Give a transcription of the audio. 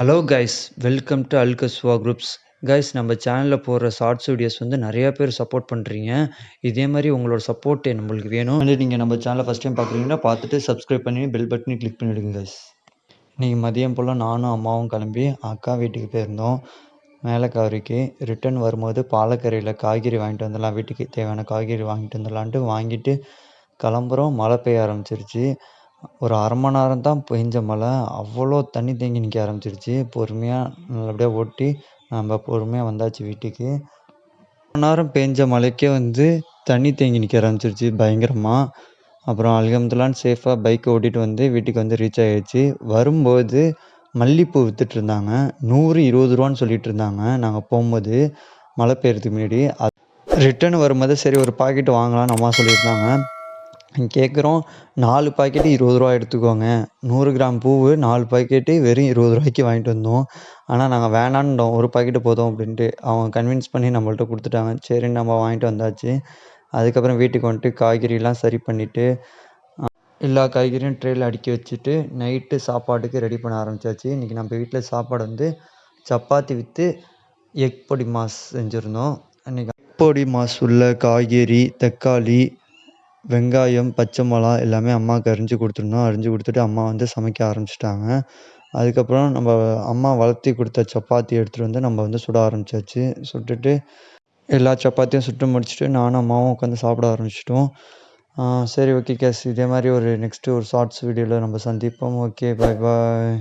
Hello guys welcome to அல்கஸ்வா groups guys நம்ம சேனலில் போடுற ஷார்ட்ஸ் வீடியோஸ் வந்து நிறையா பேர் சப்போர்ட் பண்ணுறீங்க இதே மாதிரி உங்களோட சப்போர்ட் நம்மளுக்கு வேணும். வந்து நீங்கள் நம்ம சேனலை ஃபஸ்ட் டைம் பார்க்குறீங்கன்னா பார்த்துட்டு சப்ஸ்கிரைப் பண்ணி பெல் பட்டனை கிளிக் பண்ணிவிடுங்க கைஸ் இன்றைக்கி மதியம் போல் நானும் அம்மாவும் கிளம்பி அக்கா வீட்டுக்கு போயிருந்தோம். மேலக்காவிரிக்கு ரிட்டர்ன் வரும்போது பாலக்கரையில் காய்கறி வாங்கிட்டு வந்துடலாம். வீட்டுக்கு தேவையான காய்கறி வாங்கிட்டு வந்துடலான்ட்டு வாங்கிட்டு கிளம்புறோம். மழை பெய்ய ஆரம்பிச்சிருச்சு. ஒரு அரை மணி நேரம் தான் பெஞ்ச மழை. அவ்வளோ தண்ணி தேங்கி நிற்க ஆரம்பிச்சிருச்சு. பொறுமையாக நல்லபடியாக ஓட்டி நம்ம பொறுமையாக வந்தாச்சு வீட்டுக்கு. மணி நேரம் பெஞ்ச மழைக்கே வந்து தண்ணி தேங்கி நிற்க ஆரம்பிச்சிருச்சு பயங்கரமாக அப்புறம் அல்ஹம்துலில்லான்னு சேஃபாக பைக்கை ஓட்டிகிட்டு வந்து வீட்டுக்கு வந்து ரீச் ஆகிடுச்சு வரும்போது மல்லிகைப்பூ விற்றுட்டு இருந்தாங்க. நூறு இருபது ரூபான்னு சொல்லிட்டு இருந்தாங்க. நாங்கள் போகும்போது மழை பெய்யறதுக்கு முன்னாடி. ரிட்டர்ன் வரும்போது சரி ஒரு பாக்கெட் வாங்கலாம்னு அம்மா சொல்லியிருந்தாங்க. கேட்குறோம் நாலு பாக்கெட்டு இருபது ரூபா எடுத்துக்கோங்க. நூறு கிராம் பூவு நாலு பாக்கெட்டு வெறும் இருபது ரூபாய்க்கு வாங்கிட்டு வந்தோம். ஆனால் நாங்கள் வேணான்டோம் ஒரு பாக்கெட்டு போதும் அப்படின்ட்டு அவங்க கன்வின்ஸ் பண்ணி நம்மள்ட்ட கொடுத்துட்டாங்க. சரின்னு நம்ம வாங்கிட்டு வந்தாச்சு. அதுக்கப்புறம் வீட்டுக்கு வந்துட்டு காய்கறிலாம் சரி பண்ணிவிட்டு எல்லா காய்கறியும் ட்ரேயில் அடுக்கி வச்சுட்டு நைட்டு சாப்பாட்டுக்கு ரெடி பண்ண ஆரம்பிச்சாச்சு. இன்றைக்கி நம்ம வீட்டில் சாப்பாடு வந்து சப்பாத்தி விற்று எக் பொடி மாஸ் செஞ்சுருந்தோம். எக் பொடி மாஸ் உள்ள காய்கறி தக்காளி வெங்காயம் பச்சை மிளகா எல்லாமே அம்மாவுக்கு அரிஞ்சு கொடுத்துருந்தோம் அரிஞ்சு கொடுத்துட்டு அம்மா வந்து சமைக்க ஆரம்பிச்சிட்டாங்க. அதுக்கப்புறம் நம்ம அம்மா வளர்த்தி கொடுத்த சப்பாத்தி எடுத்துகிட்டு வந்து நம்ம வந்து சுட ஆரம்பிச்சாச்சு. சுட்டுட்டு எல்லா சப்பாத்தியும் சுட்டு முடிச்சுட்டு நானும் அம்மாவும் உட்காந்து சாப்பிட ஆரம்பிச்சிட்டோம். சரி ஓகே கேஸ் இதே மாதிரி ஒரு நெக்ஸ்ட்டு ஒரு ஷார்ட்ஸ் வீடியோவில் நம்ம சந்திப்போம். ஓகே பாய் பாய்